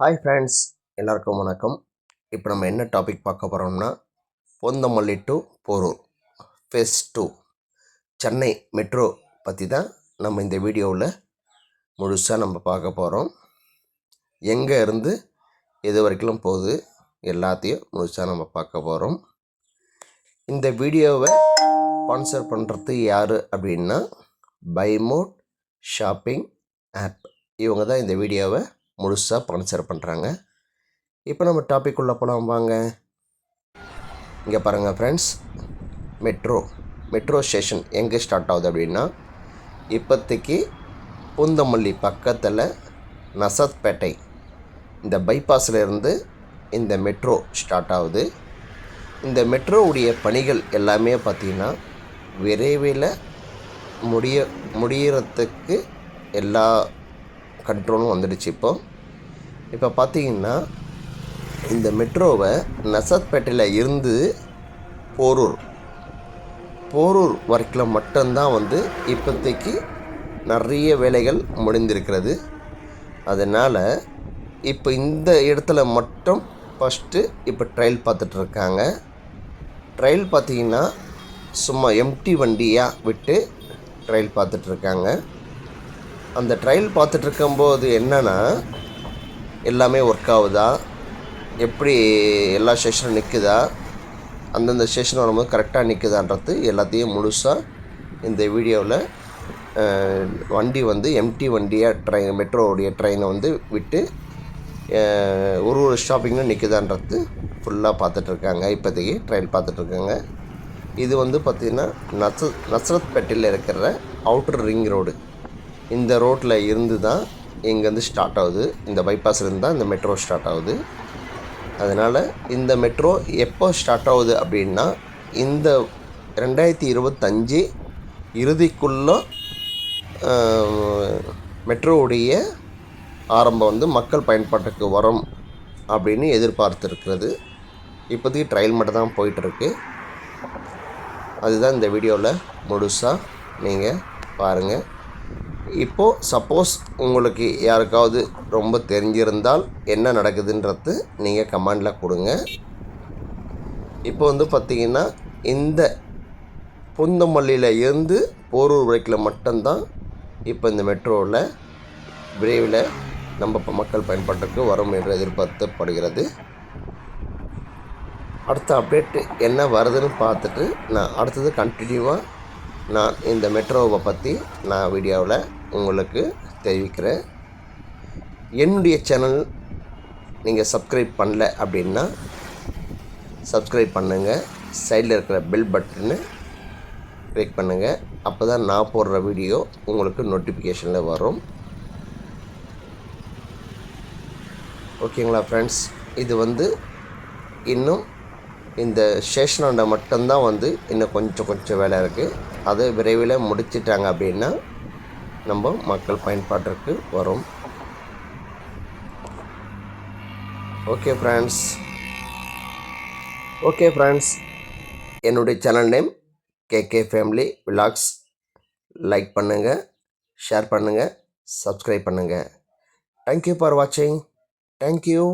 Hi friends எல்லாருக்கும் வணக்கம். இப்போ நம்ம என்ன டாபிக் பார்க்க போகிறோம்னா Poonamallee to Porur phase two Chennai metro பற்றி தான் நம்ம இந்த வீடியோவில் முழுசாக நம்ம பார்க்க போகிறோம் எங்கே இருந்து எது வரைக்கும் போகுது எல்லாத்தையும் முழுசாக நம்ம பார்க்க போகிறோம் இந்த வீடியோவை ஸ்பான்சர் பண்ணுறது யார் அப்படின்னா பைமோட் ஷாப்பிங் ஆப் இவங்க தான் இந்த வீடியோவை முழுசாக ஸ்பான்சர் பண்ணுறாங்க இப்போ நம்ம டாபிக் உள்ள போகலாம் வாங்க. இங்கே பாருங்கள் ஃப்ரெண்ட்ஸ் மெட்ரோ மெட்ரோ ஸ்டேஷன் எங்கே ஸ்டார்ட் ஆகுது அப்படின்னா இப்போதைக்கு பூந்தமல்லி பக்கத்தில் நசத்பேட்டை இந்த பைபாஸில் இருந்து இந்த மெட்ரோ ஸ்டார்ட் ஆகுது. இந்த மெட்ரோவுடைய பணிகள் எல்லாமே பார்த்திங்கன்னா விரைவில் முடிய முடியறதுக்கு எல்லா கண்ட்ரோலும் வந்துடுச்சு இப்போ. இப்போ பார்த்தீங்கன்னா இந்த மெட்ரோவை நசத்பேட்டையில் இருந்து போரூர் போரூர் வரைக்கும் மட்டும்தான் வந்து இப்போதைக்கு நிறைய வேலைகள் முடிந்திருக்கிறது. அதனால் இப்போ இந்த இடத்துல மட்டும் ஃபஸ்ட்டு இப்போ ட்ரையல் பார்த்துட்ருக்காங்க ட்ரையல் பார்த்தீங்கன்னா சும்மா எம்டி வண்டியாக விட்டு ட்ரையல் பார்த்துட்ருக்காங்க அந்த ட்ரையல் பார்த்துட்ருக்கும்போது என்னென்னா எல்லாமே ஒர்க் ஆகுதா? எப்படி எல்லா ஸ்டேஷனும் நிற்குதா அந்தந்த ஸ்டேஷன் வரும்போது கரெக்டாக நிற்குதான்றது எல்லாத்தையும் முழுசாக இந்த வீடியோவில் வண்டி வந்து எம்டி வண்டியாக ட்ரெயின் மெட்ரோவுடைய ட்ரெயினை வந்து விட்டு ஒரு ஒரு ஸ்டாப்பிங்கும் நிற்குதான்றது ஃபுல்லாக பார்த்துட்ருக்காங்க. இப்போதைக்கு ட்ரெயின் பார்த்துட்ருக்காங்க. இது வந்து பார்த்திங்கன்னா நச நசரத்பேட்டையில் இருக்கிற அவுட்டர் ரிங் ரோடு இந்த ரோட்டில் இருந்து தான் இங்கேருந்து ஸ்டார்ட் ஆகுது. இந்த பைபாஸ்லேருந்து தான் இந்த மெட்ரோ ஸ்டார்ட் ஆகுது. அதனால் இந்த மெட்ரோ எப்போ ஸ்டார்ட் ஆகுது அப்படின்னா இந்த ரெண்டாயிரத்தி இருபத்தஞ்சி இறுதிக்குள்ளே மெட்ரோவுடைய ஆரம்பம் வந்து மக்கள் பயன்பாட்டுக்கு வரும் அப்படின்னு எதிர்பார்த்துருக்கிறது. இப்போதைக்கு ட்ரையல் மட்டும் தான் போயிட்டுருக்கு. அதுதான் இந்த வீடியோவில் முழுசாக நீங்கள் பாருங்கள் இப்போது சப்போஸ் உங்களுக்கு யாருக்காவது ரொம்ப தெரிஞ்சிருந்தால் என்ன நடக்குதுன்றது நீங்கள் கமெண்டில் கொடுங்க. இப்போ வந்து பார்த்திங்கன்னா இந்த புந்தமல்லியில் இருந்து போரூர் வரைக்கில் மட்டும்தான் இப்போ இந்த மெட்ரோவில் விரைவில் நம்ம இப்போ மக்கள் பயன்பாட்டுக்கு வரும் என்று எதிர்பார்க்கப்படுகிறது. அடுத்த அப்டேட்டு என்ன வருதுன்னு பார்த்துட்டு நான் அடுத்தது கண்டினியூவாக நான் இந்த மெட்ரோவை பற்றி நான் வீடியோவில் உங்களுக்கு தெரிவிக்கிறேன். என்னுடைய சேனல் நீங்கள் சப்ஸ்கிரைப் பண்ணல அப்படின்னா சப்ஸ்கிரைப் பண்ணுங்கள் சைடில் இருக்கிற பெல் பட்டனு கிளிக் பண்ணுங்கள் அப்போ தான் நான் போடுற வீடியோ உங்களுக்கு நோட்டிஃபிகேஷனில் வரும். ஓகேங்களா ஃப்ரெண்ட்ஸ் இது வந்து இன்னும் இந்த ஸ்டேஷனாண்ட மட்டும்தான் வந்து இன்னும் கொஞ்சம் கொஞ்சம் வேலை இருக்குது அதை விரைவில் முடிச்சிட்டாங்க அப்படின்னா நம்ம மக்கள் பயன்பாட்டிற்கு வரும். ஓகே ஃப்ரெண்ட்ஸ் ஓகே ஃப்ரெண்ட்ஸ் என்னுடைய channel name KK family vlogs like பண்ணுங்கள் ஷேர் பண்ணுங்கள் சப்ஸ்கிரைப் பண்ணுங்கள் தேங்க்யூ ஃபார் வாட்சிங் தேங்க்யூ